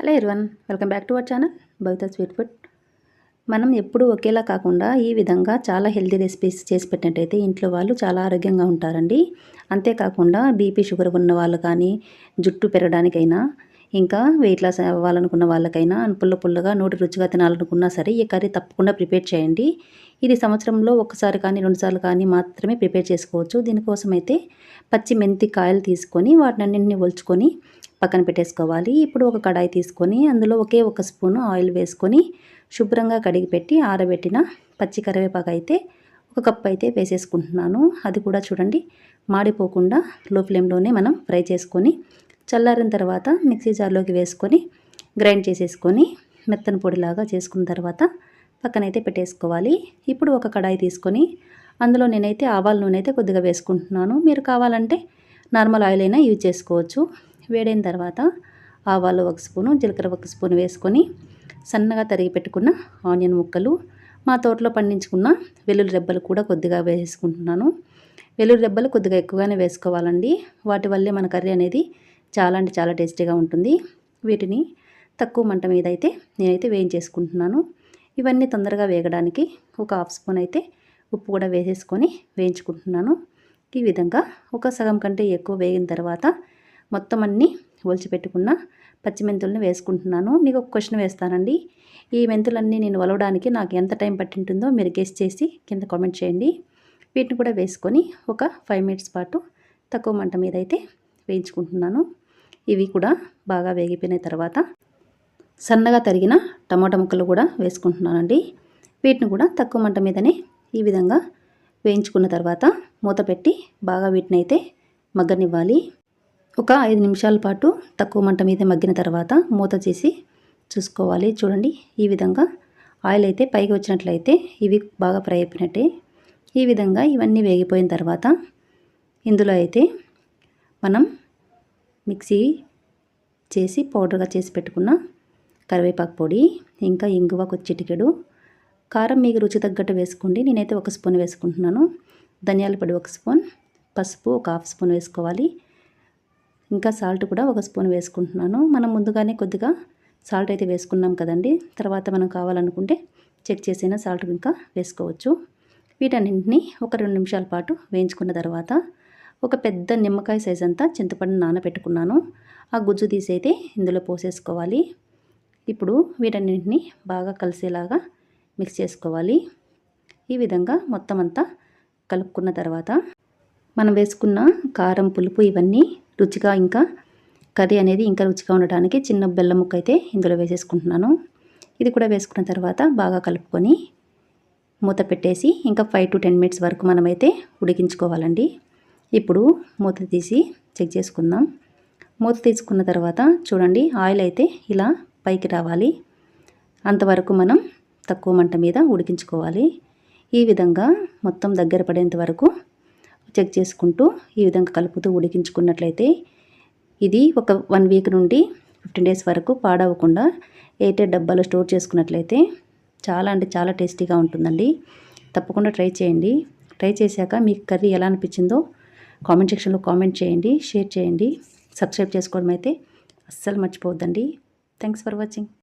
Hello everyone welcome back to our channel Bhavitha sweet food. మనం ఎప్పుడు ఒకేలా కాకుండా ఈ విధంగా చాలా హెల్తీ రెసిపీస్ చేసి పెట్టినట్టయితే ఇంట్లో వాళ్ళు చాలా ఆరోగ్యంగా ఉంటారండి. అంతేకాకుండా బీపీ షుగర్ ఉన్న వాళ్ళు కానీ జుట్టు పెరగడానికైనా ఇంకా వెయిట్ లాస్ అవ్వాలనుకున్న వాళ్ళకైనా పుల్ల పుల్లగా నోటి రుచిగా తినాలనుకున్నా సరే ఈ కర్రీ తప్పకుండా ప్రిపేర్ చేయండి. ఇది సంవత్సరంలో ఒకసారి కానీ రెండుసార్లు కానీ మాత్రమే ప్రిపేర్ చేసుకోవచ్చు. దీనికోసం అయితే పచ్చి మెంతి కాయలు తీసుకొని వాటిని అన్నింటినీ ఒలుచుకొని పక్కన పెట్టేసుకోవాలి. ఇప్పుడు ఒక కడాయి తీసుకొని అందులో ఒకే ఒక స్పూను ఆయిల్ వేసుకొని శుభ్రంగా కడిగి పెట్టి ఆరబెట్టిన పచ్చి కరివేపాకు అయితే ఒక కప్ అయితే వేసేసుకుంటున్నాను. అది కూడా చూడండి మాడిపోకుండా లో ఫ్లేమ్లోనే మనం ఫ్రై చేసుకొని చల్లారిన తర్వాత మిక్సీ జార్లోకి వేసుకొని గ్రైండ్ చేసేసుకొని మెత్తన పొడిలాగా చేసుకున్న తర్వాత పక్కనైతే పెట్టేసుకోవాలి. ఇప్పుడు ఒక కడాయి తీసుకొని అందులో నేనైతే ఆవాల నూనె అయితే కొద్దిగా వేసుకుంటున్నాను. మీరు కావాలంటే నార్మల్ ఆయిల్ అయినా యూజ్ చేసుకోవచ్చు. వేడైన తర్వాత ఆవాలు ఒక స్పూను జీలకర్ర ఒక స్పూన్ వేసుకొని సన్నగా తరిగి పెట్టుకున్న ఆనియన్ ముక్కలు మా తోటలో పండించుకున్న వెల్లుల్లి రెబ్బలు కూడా కొద్దిగా వేసుకుంటున్నాను వెల్లుల్లి రెబ్బలు కొద్దిగా ఎక్కువగానే వేసుకోవాలండి. వాటి వల్లే మన కర్రీ అనేది చాలా అంటే చాలా టేస్టీగా ఉంటుంది. వీటిని తక్కువ మంట మీద అయితే నేనైతే వేయించేసుకుంటున్నాను. ఇవన్నీ తొందరగా వేగడానికి ఒక హాఫ్ స్పూన్ అయితే ఉప్పు కూడా వేసేసుకొని వేయించుకుంటున్నాను. ఈ విధంగా ఒక సగం కంటే ఎక్కువ వేగిన తర్వాత మొత్తం అన్నీ ఒలిచిపెట్టుకున్న పచ్చిమెంతుల్ని వేసుకుంటున్నాను. మీకు ఒక క్వశ్చన్ వేస్తానండి. ఈ మెంతులన్నీ నేను వలవడానికి నాకు ఎంత టైం పట్టింటుందో మీరు గెస్ట్ చేసి కింద కామెంట్ చేయండి. వీటిని కూడా వేసుకొని ఒక ఫైవ్ మినిట్స్ పాటు తక్కువ మంట మీద అయితే వేయించుకుంటున్నాను. ఇవి కూడా బాగా వేగిపోయిన తర్వాత సన్నగా తరిగిన టమాటా ముక్కలు కూడా వేసుకుంటున్నానండి. వీటిని కూడా తక్కువ మంట మీదనే ఈ విధంగా వేయించుకున్న తర్వాత మూత పెట్టి బాగా వీటిని అయితే మగ్గనివ్వాలి. ఒక ఐదు నిమిషాల పాటు తక్కువ మంట మీద మగ్గిన తర్వాత మూత చేసి చూసుకోవాలి. చూడండి ఈ విధంగా ఆయిల్ అయితే పైకి వచ్చినట్లయితే ఇవి బాగా ఫ్రై అయిపోయినట్టే. ఈ విధంగా ఇవన్నీ వేగిపోయిన తర్వాత ఇందులో అయితే మనం మిక్సీ చేసి పౌడర్గా చేసి పెట్టుకున్న కరివేపాకు పొడి ఇంకా ఇంగువ ఒక చిటికెడు కారం మీకు రుచి తగ్గట్టు వేసుకోండి. నేనైతే ఒక స్పూన్ వేసుకుంటున్నాను. ధనియాల పొడి ఒక స్పూన్ పసుపు ఒక హాఫ్ స్పూన్ వేసుకోవాలి. ఇంకా సాల్ట్ కూడా ఒక స్పూన్ వేసుకుంటున్నాను. మనం ముందుగానే కొద్దిగా సాల్ట్ అయితే వేసుకున్నాం కదండి. తర్వాత మనం కావాలనుకుంటే చెక్ చేసిన సాల్ట్ ఇంకా వేసుకోవచ్చు. వీటన్నింటినీ ఒక రెండు నిమిషాల పాటు వేయించుకున్న తర్వాత ఒక పెద్ద నిమ్మకాయ సైజ్ అంతా చింతపండు నానబెట్టుకున్నాను. ఆ గుజ్జు తీసైతే ఇందులో పోసేసుకోవాలి. ఇప్పుడు వీటన్నింటినీ బాగా కలిసేలాగా మిక్స్ చేసుకోవాలి. ఈ విధంగా మొత్తం అంతా కలుపుకున్న తర్వాత మనం వేసుకున్న కారం పులుపు ఇవన్నీ రుచిగా ఇంకా కర్రీ అనేది ఇంకా రుచిగా ఉండడానికి చిన్న బెల్లం ముక్క అయితే ఇందులో వేసేసుకుంటున్నాను. ఇది కూడా వేసుకున్న తర్వాత బాగా కలుపుకొని మూత పెట్టేసి ఇంకా ఫైవ్ టు టెన్ మినిట్స్ వరకు మనమైతే ఉడికించుకోవాలండి. ఇప్పుడు మూత తీసి చెక్ చేసుకుందాం. మూత తీసుకున్న తర్వాత చూడండి ఆయిల్ అయితే ఇలా పైకి రావాలి. అంతవరకు మనం తక్కువ మంట మీద ఉడికించుకోవాలి. ఈ విధంగా మొత్తం దగ్గర పడేంత వరకు చెక్ చేసుకుంటూ ఈ విధంగా కలుపుతూ ఉడికించుకున్నట్లయితే ఇది ఒక వన్ వీక్ నుండి ఫిఫ్టీన్ డేస్ వరకు పాడవకుండా ఎయిటెడ్ డబ్బాలో స్టోర్ చేసుకున్నట్లయితే చాలా అంటే చాలా టేస్టీగా ఉంటుందండి. తప్పకుండా ట్రై చేయండి. ట్రై చేశాక మీకు కర్రీ ఎలా అనిపించిందో కామెంట్ సెక్షన్లో కామెంట్ చేయండి షేర్ చేయండి. సబ్స్క్రైబ్ చేసుకోవడం అయితే అస్సలు మర్చిపోవద్దండి. Thanks for watching.